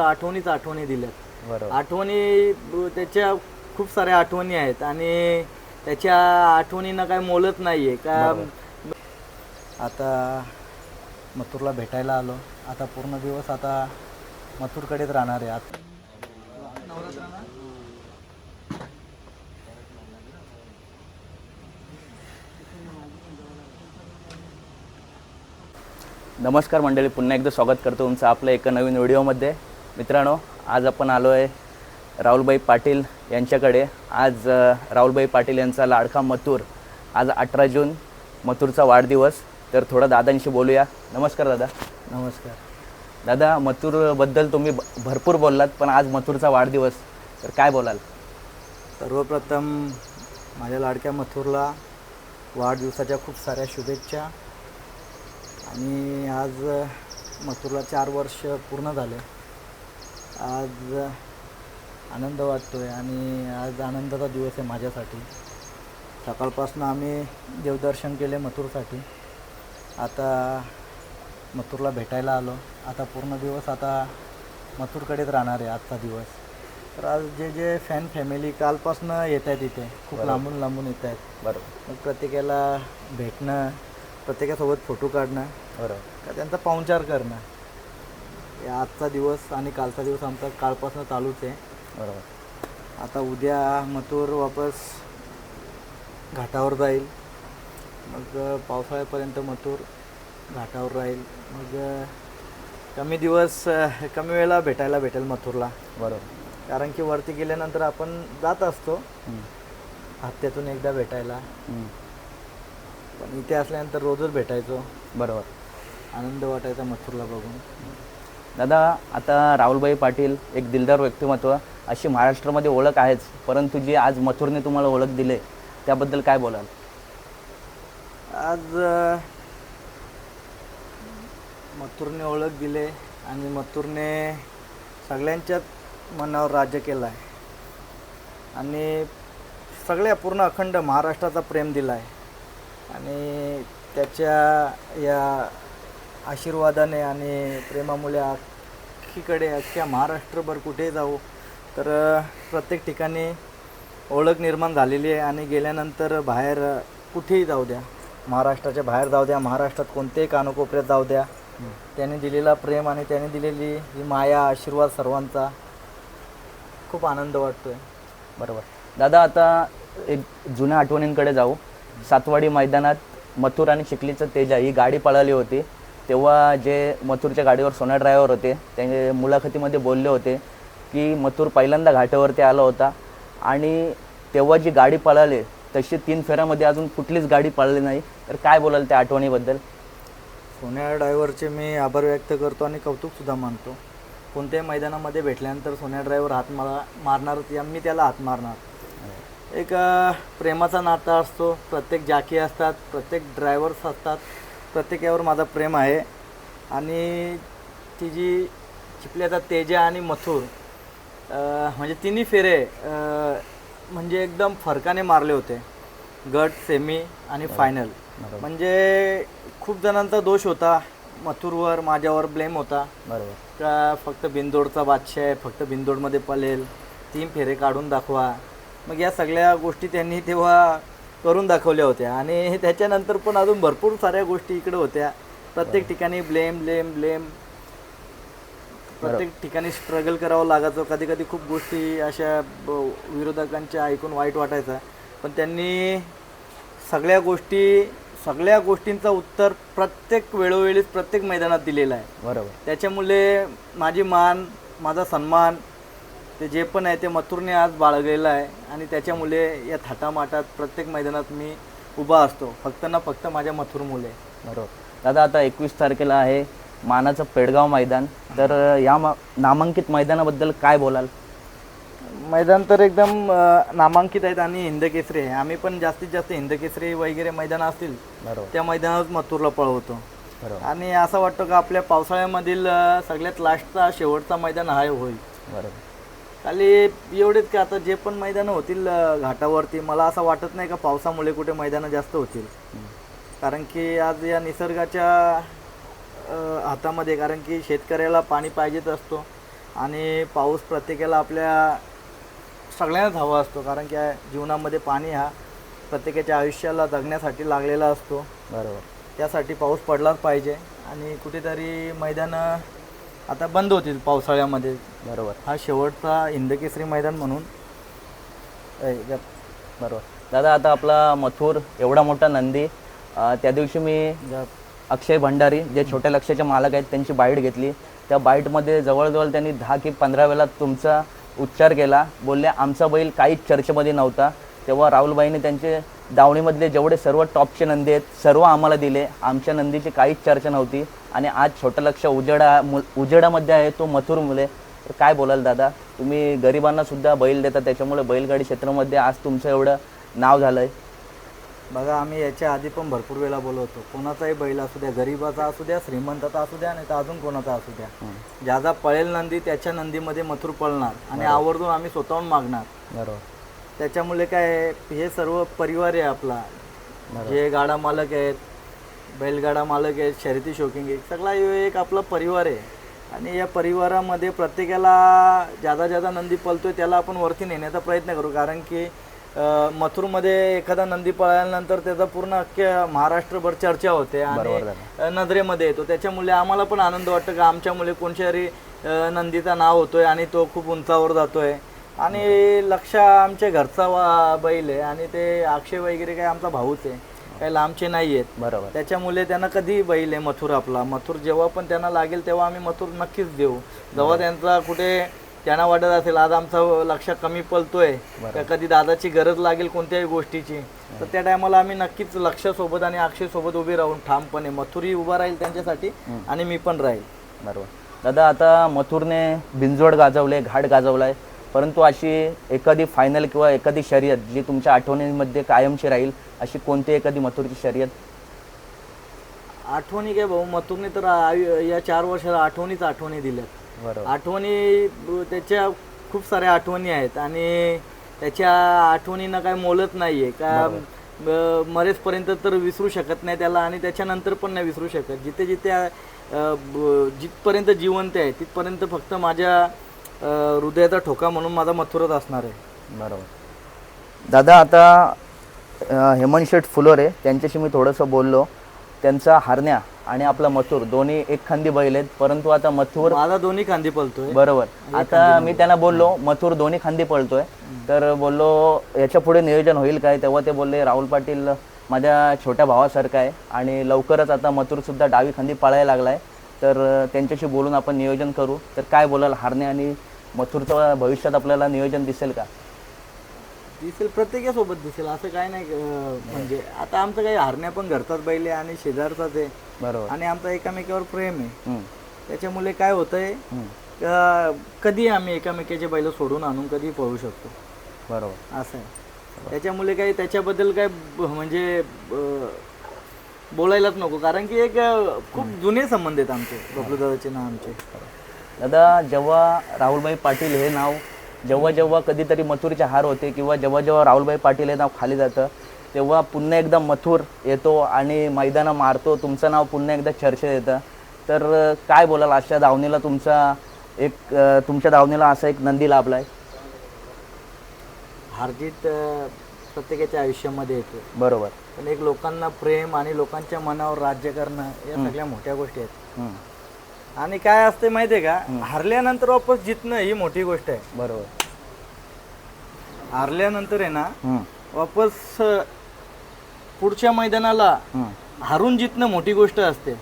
आठवणीच आठवणी दिल्यात. बरोबर. आठवणी त्याच्या खूप साऱ्या आठवणी आहेत आणि त्याच्या आठवणींना काय मोलत नाहीये. का आता मथुरला भेटायला आलो. आता पूर्ण दिवस आता मथुरकडेच राहणार आहे. आता नमस्कार मंडळी पुन्हा एकदा स्वागत करतो तुमचं आपल्या एका नवीन व्हिडिओमध्ये. मित्रांनो आज आपण आलो आहे राहुलभाई पाटील यांच्याकडे. आज अ, राहुलभाई पाटील यांचा लाडका मथुर. आज अठरा जून मथुरचा वाढदिवस. तर थोडं दादांशी बोलूया. नमस्कार दादा. नमस्कार. दादा मथुरबद्दल तुम्ही भरपूर बोललात पण आज मथुरचा वाढदिवस. तर काय बोलाल? सर्वप्रथम माझ्या लाडक्या मथुरला वाढदिवसाच्या खूप साऱ्या शुभेच्छा. आणि आज मथुरला चार वर्ष पूर्ण झाले. आज आनंद वाटतो आहे आणि आज आनंदाचा दिवस आहे माझ्यासाठी. सकाळपासून आम्ही देवदर्शन केले मथुरसाठी. आता मथुरला भेटायला आलो. आता पूर्ण दिवस आता मथुरकडेच राहणार आहे आजचा दिवस. तर आज जे जे फॅन फॅमिली कालपासनं येत आहेत इथे खूप. लांबून लांबून येत आहेत. बरोबर. मग प्रत्येकाला भेटणं प्रत्येकासोबत फोटो काढणं बरोबर. का त्यांचा पाहुणचार करणं. आजचा दिवस आणि कालचा दिवस आमचा कालपासून चालूच आहे. बरोबर. आता उद्या मथुर वापस घाटावर जाईल. मग पावसाळ्यापर्यंत मथुर घाटावर राहील. मग कमी दिवस कमी वेळेला भेटायला भेटेल मथुरला. बरोबर. कारण की वरती गेल्यानंतर आपण जात असतो. हप्त्यातून एकदा भेटायला. पण इथे असल्यानंतर रोजच भेटायचो. बरोबर. आनंद वाटायचा मथुरला बघून. दादा आता राहुलभाई पाटील एक दिलदार व्यक्तिमत्व अशी महाराष्ट्रामध्ये ओळख आहेच परंतु जी आज मथुरने तुम्हाला ओळख दिले त्याबद्दल काय बोलाल? आज मथुरने ओळख दिले आणि मथुरने सगळ्यांच्याच मनावर राज्य केलं आहे आणि सगळ्या पूर्ण अखंड महाराष्ट्राचा प्रेम दिला आहे आणि त्याच्या या आशीर्वादाने आणि प्रेमामुळे अख्खीकडे अख्ख्या महाराष्ट्रभर कुठेही जाऊ तर प्रत्येक ठिकाणी ओळख निर्माण झालेली आहे आणि गेल्यानंतर बाहेर कुठेही जाऊ द्या. महाराष्ट्राच्या बाहेर जाऊ द्या महाराष्ट्रात कोणत्याही कानोकोपऱ्यात जाऊ द्या. त्याने दिलेला प्रेम आणि त्याने दिलेली ही माया आशीर्वाद सर्वांचा खूप आनंद वाटतोय. बरोबर. दादा आता एक जुन्या आठवणींकडे जाऊ. सातवाडी मैदानात मथुर आणि चिखलीचं तेजा ही गाडी पळाली होती. तेव्हा जे मथुरच्या गाडीवर सोना ड्रायव्हर होते त्यांचे मुलाखतीमध्ये बोलले होते की मथुर पहिल्यांदा घाटावरती आला होता आणि तेव्हा जी गाडी पळाली तशी तीन फेऱ्यामध्ये अजून कुठलीच गाडी पळाली नाही. तर काय बोलाल त्या आठवणीबद्दल? सोन्या ड्रायव्हरचे मी आभार व्यक्त करतो आणि कौतुकसुद्धा मानतो. कोणत्याही मैदानामध्ये भेटल्यानंतर सोन्या ड्रायव्हर हात मला मारणार या मी त्याला हात मारणार. एक प्रेमाचा नाता असतो. प्रत्येक जाकी असतात प्रत्येक ड्रायव्हर्स असतात. प्रत्येकावर माझा प्रेम आहे. आणि ती जी चिपल्याचा तेजा आणि मथुर म्हणजे तिन्ही फेरे म्हणजे एकदम फरकाने मारले होते. गट सेमी आणि फायनल म्हणजे खूप जणांचा दोष होता. मथुरवर माझ्यावर ब्लेम होता. बरोबर. का फक्त बिंदोडचा बादशाह आहे फक्त बिंदोडमध्ये पलेल तीन फेरे काढून दाखवा. मग या सगळ्या गोष्टी त्यांनी तेव्हा करून दाखवल्या होत्या. आणि त्याच्यानंतर पण अजून भरपूर साऱ्या गोष्टी इकडे होत्या. प्रत्येक ठिकाणी ब्लेम ब्लेम ब्लेम. प्रत्येक ठिकाणी स्ट्रगल करावं लागायचं. कधी कधी खूप गोष्टी अशा विरोधकांच्या ऐकून वाईट वाटायचं. पण त्यांनी सगळ्या गोष्टी सगळ्या गोष्टींचं उत्तर प्रत्येक वेळोवेळी प्रत्येक मैदानात दिलेलं आहे. बरोबर. त्याच्यामुळे माझी मान माझा सन्मान ते जे पण आहे ते मथुरने आज बाळगलेलं आहे आणि त्याच्यामुळे या थाटामाटात प्रत्येक मैदानात मी उभा असतो. फक्त ना फक्त माझ्या मथुरमुळे बरोबर. दादा आता एकवीस तारखेला आहे मानाचं पेडगाव मैदान. तर या मा नामांकित मैदानाबद्दल काय बोलाल? मैदान तर एकदम नामांकित आहेत आणि हिंदकेसरी आहे. आम्ही पण जास्तीत जास्त हिंदकेसरी वगैरे मैदानं असतील बरोबर. त्या मैदानात मथुरला पळवतो. बरोबर. आणि असं वाटतं का आपल्या पावसाळ्यामधील सगळ्यात लास्टचा शेवटचा मैदान हा होईल. बरोबर. खाली एवढेच की आता जे पण मैदानं होतील घाटावरती मला असं वाटत नाही का पावसामुळे कुठे मैदानं जास्त होतील. कारण की आज या निसर्गाच्या हातामध्ये कारण की शेतकऱ्याला पाणी पाहिजेच असतो आणि पाऊस प्रत्येकाला आपल्या सगळ्यांनाच हवा असतो कारण की जीवनामध्ये पाणी हा प्रत्येकाच्या आयुष्याला जगण्यासाठी लागलेला असतो. बरोबर. त्यासाठी पाऊस पडलाच पाहिजे आणि कुठेतरी मैदानं आता बंद होतील पावसाळ्यामध्ये. बरोबर. हा शेवटचा हिंदकेसरी मैदान म्हणून. बरोबर. दादा आता आपला मथुर एवढा मोठा नंदी अं, त्या दिवशी मी. अक्षय भंडारी जे छोट्या लक्षाचे मालक आहेत त्यांची बाईट घेतली. त्या बाईटमध्ये जवळजवळ त्यांनी दहा की पंधरा वेळा तुमचा उच्चार केला. बोलले आमचा बैल काहीच चर्चेमध्ये नव्हता. तेव्हा राहुलबाईंनी त्यांचे दावणीमधले जेवढे सर्व टॉपचे नंदी आहेत सर्व आम्हाला दिले. आमच्या नंदीची काहीच चर्चा नव्हती. आणि आज छोटं लक्ष उजेडा मु उजेडामध्ये आहे तो मथुर मुले. तर काय बोलाल दादा? तुम्ही गरिबांना सुद्धा बैल देता त्याच्यामुळे बैलगाडी क्षेत्रामध्ये आज तुमचं एवढं नाव झालं आहे बघा आम्ही याच्या आधी पण भरपूर वेळा बोलवतो कोणाचाही बैल असू द्या गरीबाचा असू द्या श्रीमंताचा असू द्या नाही तर अजून कोणाचा असू द्या. ज्याचा पळेल नंदी त्याच्या नंदीमध्ये मथुर पळणार. आणि आवर्जून आम्ही स्वतःहून मागणार. बरोबर. त्याच्यामुळे काय आहे, हे सर्व परिवार आहे आपला. जे गाडा मालक आहेत बैलगाडा मालक आहेत शर्यती शौकिंग आहे सगळा एक आपला परिवार आहे. आणि या परिवारामध्ये प्रत्येकाला ज्यादा ज्यादा नंदी पळतोय त्याला आपण वरती नेण्याचा प्रयत्न करू. कारण की मथुरमध्ये एखादा नंदी पळाल्यानंतर त्याचा पूर्ण अख्ख्या महाराष्ट्रभर चर्चा होते आणि नजरेमध्ये येतो. त्याच्यामुळे आम्हाला पण आनंद वाटतो की आमच्यामुळे कोणत्यातरी अं, नंदीचा नाव होतोय आणि तो खूप उंचावर जातोय. आणि लक्ष आमच्या घरचा वा बैल आहे आणि ते अक्षय वगैरे काय आमचा भाऊच आहे. काही लांबचे नाही आहेत. बरोबर. त्याच्यामुळे त्यांना कधी बैल आहे मथुर आपला. मथुर जेव्हा पण त्यांना लागेल तेव्हा आम्ही मथुर नक्कीच देऊ. जेव्हा त्यांचा कुठे त्यांना वाटत असेल आज आमचा लक्ष कमी पलतोय. का कधी दादाची गरज लागेल कोणत्याही गोष्टीची तर त्या टायमाला आम्ही नक्कीच लक्षासोबत आणि अक्षय सोबत उभे राहून ठामपणे मथुरी उभा राहील त्यांच्यासाठी आणि मी पण राहील. बरोबर. दादा आता मथुरने बिंजोड गाजवले घाट गाजवलाय. परंतु अशी एखादी फायनल किंवा एखादी शर्यत जी तुमच्या आठवणींमध्ये कायमची राहील अशी कोणती एखादी मथुरची शर्यत? आठवणी काय भाऊ? मथुरने तर आयु- या चार वर्षाला आठवणीच आठवणी दिल्यात. बरोबर. आठवणी त्याच्या खूप साऱ्या आठवणी आहेत आणि त्याच्या आठवणींना काय मोलत नाही आहे का मरेचपर्यंत तर विसरू शकत नाही त्याला आणि त्याच्यानंतर पण नाही विसरू शकत. जिथे जिथे अ, ब- जिथपर्यंत जिवंत आहे तिथपर्यंत फक्त माझ्या हृदयाचा ठोका म्हणून माझा मथुरच असणार आहे. बरोबर. दादा आता हेमंत शेठ फुलोरे त्यांच्याशी मी थोडंसं बोललो. त्यांचा हरण्या आणि आपला मथुर दोन्ही एक खांदी बैल आहेत. परंतु आता मथुर माझा दोन्ही खांदी पलतोय बरोबर. आता मी त्यांना बोललो मथुर दोन्ही खांदी पळतोय. तर बोललो याच्यापुढे नियोजन होईल काय? तेव्हा ते बोलले राहुल पाटील माझ्या छोट्या भावासारखं आहे आणि लवकरच आता मथुर सुद्धा डावी खांदी पळायला लागलाय. तर त्यांच्याशी बोलून आपण नियोजन करू. तर काय बोलाल हारणे आणि मथुरचं भविष्यात आपल्याला नियोजन दिसेल का? दिसेल प्रत्येकासोबत दिसेल. असं काय नाही म्हणजे आता आमचं काही हरण्या पण घरचाच बैल आहे आणि शेजारचाच आहे. बरोबर. आणि आमचा एकामेकावर प्रेम आहे. त्याच्यामुळे काय होतंय कधी आम्ही एकामेकाचे बैल सोडून आणून कधी पळू शकतो. बरोबर. असं आहे. त्याच्यामुळे काही त्याच्याबद्दल काय म्हणजे बोलायलाच नको कारण की एक खूप जुने संबंध आहेत आमचे बबलूदादाचे ना आमचे. दादा जेव्हा राहुलभाई पाटील हे नाव जेव्हा जेव्हा कधीतरी मथुरचे हार होते किंवा जेव्हा जेव्हा राहुलभाई पाटील हे नाव खाली जातं तेव्हा पुन्हा एकदा मथुर येतो आणि मैदानं मारतो तुमचं नाव पुन्हा एकदा चर्चेत येतं. तर काय बोलाल? अशा दावणीला तुमचा एक तुमच्या दावणीला असा एक नंदी लाभला आहे हारजीत प्रत्येकाच्या आयुष्यामध्ये येतो. बरोबर. पण एक लोकांना प्रेम आणि लोकांच्या मनावर राज्य करणं या सगळ्या मोठ्या गोष्टी आहेत. आणि काय असते माहिती आहे का हारल्यानंतर वापस जितणं ही मोठी गोष्ट आहे. बरोबर. हारल्यानंतर आहे ना वापस अ, पुढच्या मैदानाला हारून जितणं मोठी गोष्ट असते.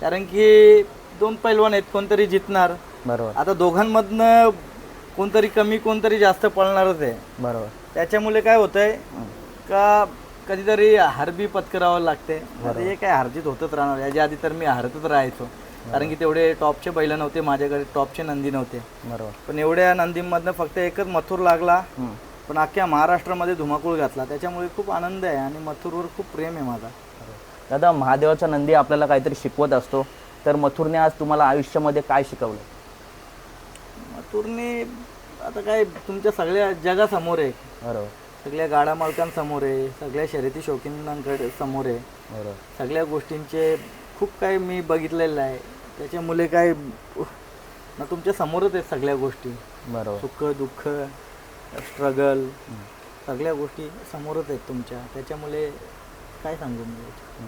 कारण की दोन पैलवान आहेत कोणतरी जितणार. बरोबर. आता दोघांमधनं कोणतरी कमी कोणतरी जास्त पळणारच आहे. बरोबर. त्याच्यामुळे काय होतंय का कधीतरी हारबी पत्करावं लागते. आता हे काय हारजीत होतच राहणार. याच्या आधी तर मी हारतच राहायचो. कारण की तेवढे टॉपचे बैल नव्हते माझ्याकडे टॉपचे नंदी नव्हते. बरोबर. पण एवढ्या नंदीमधनं फक्त एकच मथुर लागला. पण अख्ख्या महाराष्ट्रामध्ये धुमाकूळ घातला. त्याच्यामुळे खूप आनंद आहे आणि मथुरवर खूप प्रेम आहे माझा. दादा महादेवाचा नंदी आपल्याला काहीतरी शिकवत असतो. तर मथुरने आज तुम्हाला आयुष्यामध्ये काय शिकवलं? मथुरने आता काय तुमच्या सगळ्या जगासमोर आहे. बरोबर. सगळ्या गाडा मालकांसमोर आहे सगळ्या शर्यती शौकीनांकडे समोर आहे. बरोबर. सगळ्या गोष्टींचे खूप काही मी बघितलेलं आहे. त्याच्यामुळे काय ना तुमच्या समोरच आहेत सगळ्या गोष्टी. बरोबर. सुख दुःख स्ट्रगल सगळ्या गोष्टी समोरच आहेत तुमच्या. त्याच्यामुळे काय सांगू मी?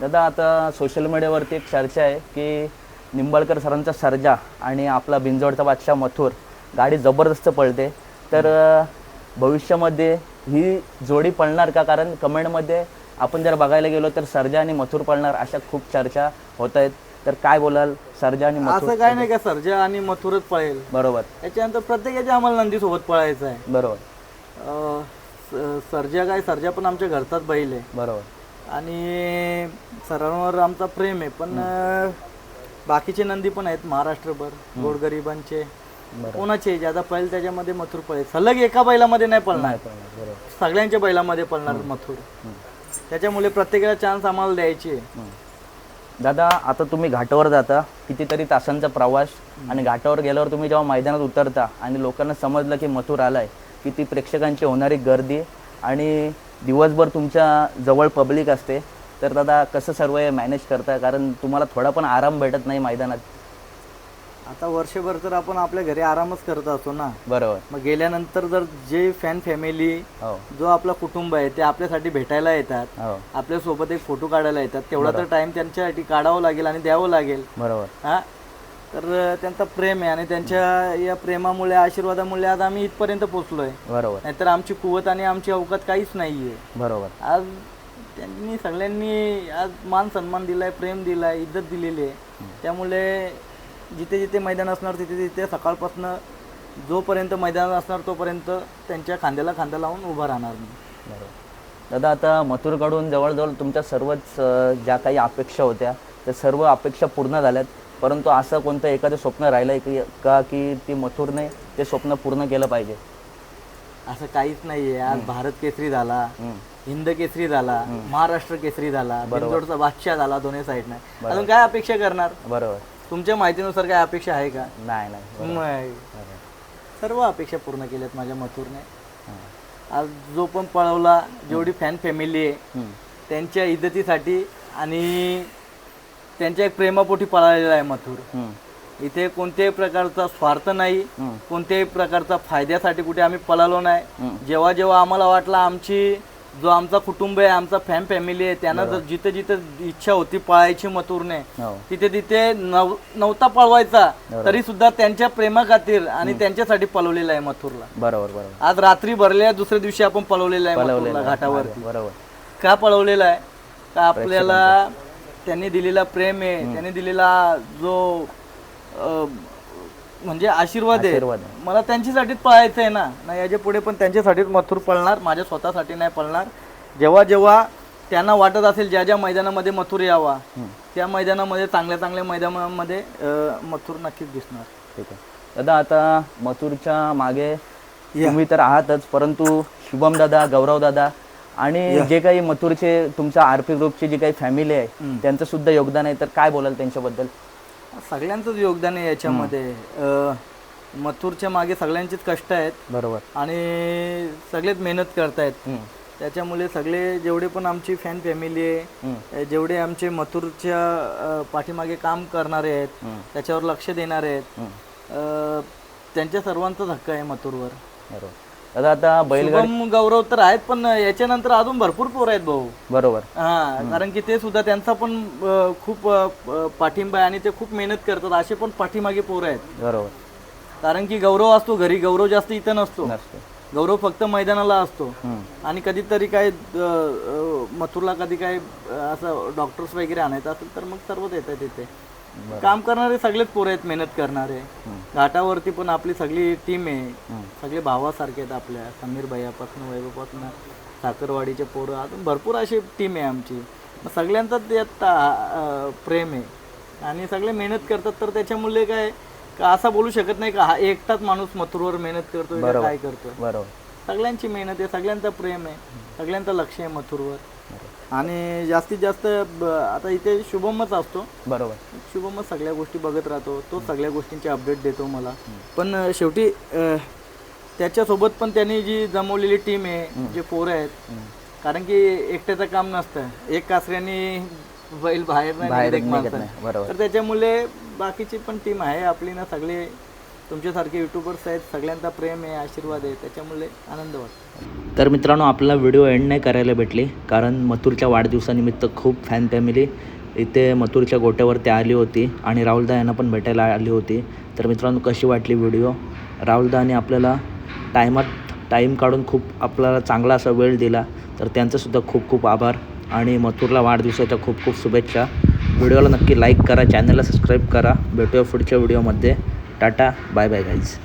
दादा आता सोशल मीडियावरती एक चर्चा आहे की निंबाळकर सरांचा सर्जा आणि आपला बिंजोडचा बादशाह मथुर गाडी जबरदस्त पळते. तर भविष्यामध्ये ही जोडी पळणार का? कारण कमेंटमध्ये आपण जर बघायला गेलो तर सर्जा आणि मथुर पळणार अशा खूप चर्चा होत आहेत. तर काय बोलाल? सर्जा आणि मथुर? असं काय नाही का सर्जा आणि मथुरच पळेल? बरोबर. त्याच्यानंतर प्रत्येकाच्या आम्हाला नंदी सोबत पळायचं आहे. बरोबर. सर्जा काय? सर्जा पण आमच्या घरचाच बैल आहे. बरोबर. आणि सरांवर आमचा प्रेम आहे. पण बाकीचे नंदी पण आहेत महाराष्ट्रभर गोरगरिबांचे कोणाचे ज्यादा पळेल त्याच्यामध्ये मथुर पळेल. सलग एका बैलामध्ये नाही पळणार. सगळ्यांच्या बैलामध्ये पळणार मथुर. त्याच्यामुळे प्रत्येकाला चान्स आम्हाला द्यायचे दादा आता तुम्ही घाटावर जाता कितीतरी तासांचा प्रवास आणि घाटावर गेल्यावर तुम्ही जेव्हा मैदानात उतरता आणि लोकांना समजलं की मथुर आलाय की ती प्रेक्षकांची होणारी गर्दी आणि दिवसभर तुमच्या जवळ पब्लिक असते तर दादा कसं सर्व मॅनेज करता? कारण तुम्हाला थोडा पण आराम भेटत नाही मैदानात. आता वर्षभर तर आपण आपल्या घरी आरामच करत असतो ना. बरोबर. मग गेल्यानंतर जर जे फॅन फॅमिली हो. जो आपला कुटुंब आहे ते आपल्यासाठी भेटायला येतात. हो. आपल्यासोबत एक फोटो काढायला येतात. तेवढा तर टाइम त्यांच्यासाठी काढावं लागेल आणि द्यावं लागेल. बरोबर. हा? तर त्यांचा प्रेम आहे आणि त्यांच्या या प्रेमामुळे आशीर्वादामुळे आज आम्ही इथपर्यंत पोहोचलोय बरोबर. नाहीतर आमची कुवत आणि आमची अवकात काहीच नाहीये. बरोबर. आज त्यांनी सगळ्यांनी आज मान सन्मान दिलाय प्रेम दिलाय इज्जत दिलेली आहे. त्यामुळे जिथे जिथे मैदान असणार तिथे तिथे सकाळपासून जोपर्यंत मैदान असणार तोपर्यंत त्यांच्या खांद्याला खांदा लावून उभा राहणार मी. बरोबर. दादा आता मथुरकडून जवळजवळ तुमच्या सर्वच ज्या काही अपेक्षा होत्या त्या सर्व अपेक्षा पूर्ण झाल्यात. परंतु असं कोणतं एखादं स्वप्न राहिलं आहे की का की ती मथुरने ते स्वप्न पूर्ण केलं पाहिजे? असं काहीच नाहीये. आज भारत केसरी झाला हिंद केसरी झाला महाराष्ट्र केसरी झाला बिंदोडचा बादशाह झाला दोन्ही साईडनं अजून काय अपेक्षा करणार? बरोबर. तुमच्या माहितीनुसार काय अपेक्षा आहे का नाही नाही नाही. सर्व अपेक्षा पूर्ण केल्यात माझ्या मथुरने हां. आज जो पण पळवला जेवढी फॅन फॅमिली आहे हम्म. त्यांच्या इज्जतीसाठी आणि त्यांच्या एक प्रेमापोटी पळालेला आहे मथुर हम्म. इथे कोणत्याही प्रकारचा स्वार्थ नाही हम्म. कोणत्याही प्रकारचा फायद्यासाठी कुठे आम्ही पळालो नाही हम्म. जेव्हा जेव्हा आम्हाला वाटलं आमची जो आमचा कुटुंब आहे आमचा फॅन फॅमिली आहे त्यांना जर जिथे जिथे इच्छा होती पळायची मथुरने हो. तिथे तिथे नव नव्हता पळवायचा तरी सुद्धा त्यांच्या प्रेमा खातीर आणि त्यांच्यासाठी पळवलेला आहे मथुरला. बरोबर बरोबर. आज रात्री भरल्या दुसऱ्या दिवशी आपण पळवलेला आहे मथुरला. घाटावर बरोबर. का पळवलेला आहे? का आपल्याला त्यांनी दिलेला प्रेम आहे त्यांनी दिलेला जो अं, म्हणजे आशीर्वाद आहे. आशीर्वाद आहे. मला त्यांच्यासाठीच पळायचं आहे ना. नाही याच्यापुढे पण त्यांच्यासाठीच मथुर पळणार माझ्या स्वतःसाठी नाही पळणार. जेव्हा जेव्हा त्यांना वाटत असेल ज्या ज्या मैदानामध्ये मथुर यावा त्या मैदानामध्ये चांगल्या चांगल्या मैदानामध्ये अं, मथुर नक्कीच दिसणार. ठीक आहे. दादा आता मथुरच्या मागे तुम्ही तर आहातच परंतु शुभम दादा गौरव दादा आणि जे काही मथुरचे तुमच्या आरपी ग्रुपची जी काही फॅमिली आहे त्यांचं सुद्धा योगदान आहे. तर काय बोलाल त्यांच्याबद्दल? सगळ्यांचंच योगदान आहे याच्यामध्ये. अं, मथुरच्या मागे सगळ्यांचेच कष्ट आहेत. बरोबर. आणि सगळेच मेहनत करतायत. हम्म. त्याच्यामुळे सगळे जेवढे पण आमची फॅन फॅमिली आहे जेवढे आमचे मथुरच्या अ, पाठीमागे काम करणारे आहेत हम्म. त्याच्यावर लक्ष देणारे आहेत हम्म. अ, त्यांच्या सर्वांचाच हक्क आहे मथुरवर. बरोबर. दादा आता बैलगाडी शुभम गौरव तर आहेत पण याच्यानंतर अजून भरपूर पोर आहेत भाऊ. बरोबर. हा कारण की ते सुद्धा त्यांचा पण अ, खूप अ, पाठिंबा आहे आणि ते खूप मेहनत करतात असे पण पाठीमागे पोरं आहेत. बरोबर. कारण की गौरव असतो घरी गौरव जास्त इथं नसतो. नसतो. गौरव फक्त मैदानाला असतो. हम्म. आणि कधीतरी काय अ, अ, मथुरला कधी काय अ, असं डॉक्टर्स वगैरे आणायचं असेल तर मग सर्वच येतात तिथे काम करणारे सगळेच पोरं आहेत मेहनत करणारे. घाटावरती पण आपली सगळी टीम आहे. सगळे भावासारखे आहेत आपल्या. समीर भैयापासून वैभवपासून साखरवाडीचे पोरं. अजून भरपूर अशी टीम आहे आमची. सगळ्यांचाच यात प्रेम आहे. आणि सगळे मेहनत करतात तर त्याच्यामुळे काय का असं बोलू शकत नाही का हा एकटाच माणूस मथुरवर मेहनत करतोय काय करतोय? बरोबर. सगळ्यांची मेहनत आहे सगळ्यांचं प्रेम आहे सगळ्यांचं लक्ष आहे मथुरवर. आणि जास्तीत जास्त ब- आता इथे शुभमच असतो. बरोबर. शुभमच सगळ्या गोष्टी बघत राहतो. तो सगळ्या गोष्टींचे अपडेट देतो मला. पण अ, शेवटी अ, त्याच्यासोबत पण त्यांनी जी जमवलेली टीम आहे जे पोरं आहेत कारण की एकट्याचं काम नसतं. एक कासऱ्याने बैल बाहेर नाही बाहेर निघत निघत. नाही, बरोबर. तर त्याच्यामुळे बाकीची पण टीम आहे आपली ना सगळे तुमच्यासारखे युट्यूबर्स आहेत सगळ्यांचा प्रेम आहे आशीर्वाद आहे त्याच्यामुळे आनंद वाटतो. तर मित्रांनो आपला व्हिडिओ एंड नाही करायला भेटली कारण मथुरच्या वाढदिवसानिमित्त खूप फॅन फॅमिली इथे मथुरच्या गोट्यावरती आली होती आणि राहुलदा यांना पण भेटायला आली होती. तर मित्रांनो कशी वाटली व्हिडिओ राहुलदाने आपल्याला टायमात टाईम काढून खूप आपल्याला चांगला असा वेळ दिला. तर त्यांचंसुद्धा खूप खूप आभार आणि मथुरला वाढदिवसाच्या खूप खूप शुभेच्छा. व्हिडिओला नक्की लाईक करा चॅनलला सबस्क्राईब करा. भेटूया पुढच्या व्हिडिओमध्ये Tata. Bye bye, guys.